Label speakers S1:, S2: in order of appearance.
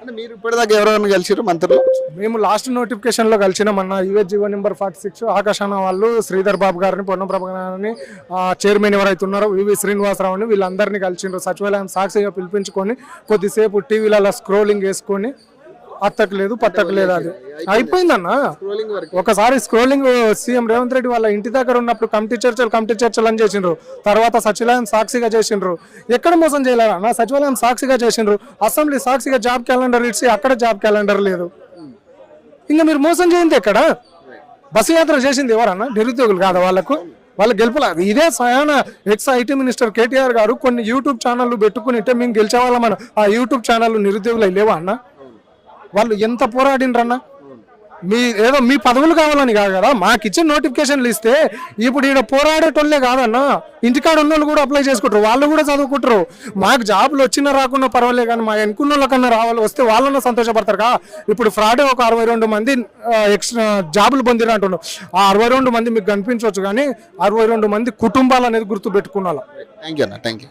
S1: అంటే మీరు ఇప్పటిదాకా ఎవరైనా కలిసిరు మంత్రులు?
S2: మేము లాస్ట్ నోటిఫికేషన్లో కలిసినామన్న US GO number forty six ఆకాశాన వాళ్ళు శ్రీధర్ బాబు గారిని పొన్నం గారిని చైర్మన్ ఎవరైతే ఉన్నారో వివి శ్రీనివాసరావుని వీళ్ళందరినీ కలిసిండ్రు సచివాలయం సాక్షిగా పిలిపించుకొని కొద్దిసేపు టీవీలలో స్క్రోలింగ్ వేసుకొని అత్తకు లేదు పత్తకు లేదు అది. అయిపోయిందన్న? ఒకసారి స్క్రోలింగ్ సీఎం రేవంత్ రెడ్డి వాళ్ళ ఇంటి దగ్గర ఉన్నప్పుడు కమిటీ చర్చలు కమిటీ చర్చలు అని చేసిండ్రు. తర్వాత సచివాలయం సాక్షిగా చేసిండ్రు. ఎక్కడ మోసం చేయలేరన్న సచివాలయం సాక్షిగా చేసిండ్రు. అసెంబ్లీ సాక్షిగా జాబ్ క్యాలెండర్ ఇచ్చి అక్కడ జాబ్ క్యాలెండర్ లేదు. ఇంకా మీరు మోసం చేయండి ఎక్కడ? బస్సు యాత్ర చేసింది ఎవరన్నా? నిరుద్యోగులు కాదా వాళ్ళకు? వాళ్ళ గెలుపుల? ఇదే సయాన ఎక్స్ ఐటీ మినిస్టర్ కేటీఆర్ గారు కొన్ని యూట్యూబ్ ఛానళ్ళు పెట్టుకుని ఉంటే మేము గెలిచే వాళ్ళం ఆ యూట్యూబ్ ఛానల్ నిరుద్యోగులు లేవా అన్న? వాళ్ళు ఎంత పోరాడిండ్రన్న మీ ఏదో మీ పదవులు కావాలని కాదు కదా? మాకు ఇచ్చిన నోటిఫికేషన్లు ఇస్తే ఇప్పుడు ఈడ పోరాడేటోళ్ళే కాదన్న. ఇంటికాడ ఉన్న కూడా అప్లై చేసుకుంటారు. వాళ్ళు కూడా చదువుకుంటారు. మాకు జాబులు వచ్చినా రాకున్నా పర్వాలేదు కానీ మా ఎన్నుకున్న వాళ్ళకన్నా రావాలి వస్తే వాళ్ళన్నా సంతోషపడతారు కా? ఇప్పుడు ఫ్రాడే ఒక అరవై రెండు మంది ఎక్స్ట్రా జాబులు పొందిన అంటున్నాం ఆ అరవై రెండు మంది మీకు కనిపించవచ్చు కానీ అరవై రెండు మంది కుటుంబాలు అనేది గుర్తు పెట్టుకున్న
S1: థ్యాంక్ యూ అన్న థ్యాంక్ యూ